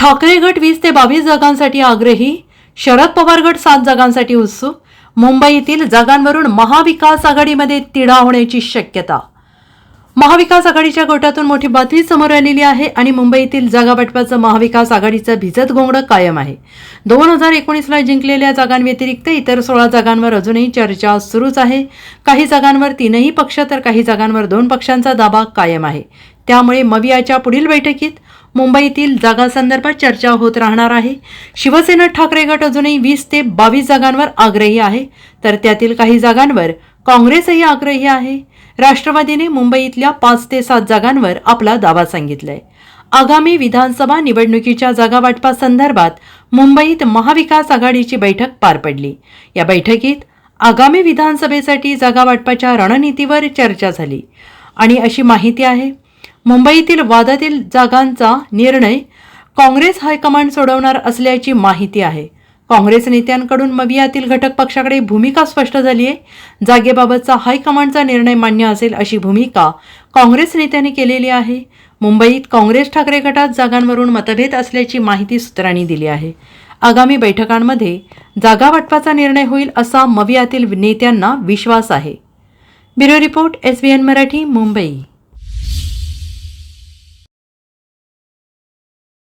ठाकरे गट वीस ते बावीस जागांसाठी आग्रही शरद पवार गट सात जागांसाठी उत्सुक मुंबईतील जागांवरून महाविकास आघाडीमध्ये तिढा होण्याची शक्यता. महाविकास आघाडीच्या गोटातून मोठी बातमी समोर आलेली आहे आणि मुंबईतील जागापटपाचं महाविकास आघाडीचं भिजत घोंगडं कायम आहे. दोन हजार एकोणीसला जिंकलेल्या जागांव्यतिरिक्त इतर सोळा जागांवर अजूनही चर्चा सुरूच आहे. काही जागांवर तीनही पक्ष तर काही जागांवर दोन पक्षांचा दाबा कायम आहे. त्यामुळे मवियाच्या पुढील बैठकीत मुंबईतील जागांसंदर्भात चर्चा होत राहणार आहे. शिवसेना ठाकरे गट अजूनही वीस ते बावीस जागांवर आग्रही आहे. तर त्यातील काही जागांवर काँग्रेसही आग्रही आहे. राष्ट्रवादीने मुंबईतल्या पाच ते सात जागांवर आपला दावा सांगितलाय. आगामी विधानसभा निवडणुकीच्या जागा वाटपासंदर्भात मुंबईत महाविकास आघाडीची बैठक पार पडली. या बैठकीत आगामी विधानसभेसाठी जागा वाटपाच्या रणनीतीवर चर्चा झाली. आणि अशी माहिती आहे मुंबईतील वादातील जागांचा निर्णय काँग्रेस हायकमांड सोडवणार असल्याची माहिती आहे. काँग्रेस नेत्यांकडून मवियातील घटक पक्षाकडे भूमिका स्पष्ट झाली आहे. जागेबाबतचा हायकमांडचा निर्णय मान्य असेल अशी भूमिका काँग्रेस नेत्यांनी केलेली आहे. मुंबईत काँग्रेस ठाकरे गटात जागांवरून मतभेद असल्याची माहिती सूत्रांनी दिली आहे. आगामी बैठकांमध्ये जागा वाटपाचा निर्णय होईल असा मवियातील नेत्यांना विश्वास आहे. Bureau report S Marathi Mumbai.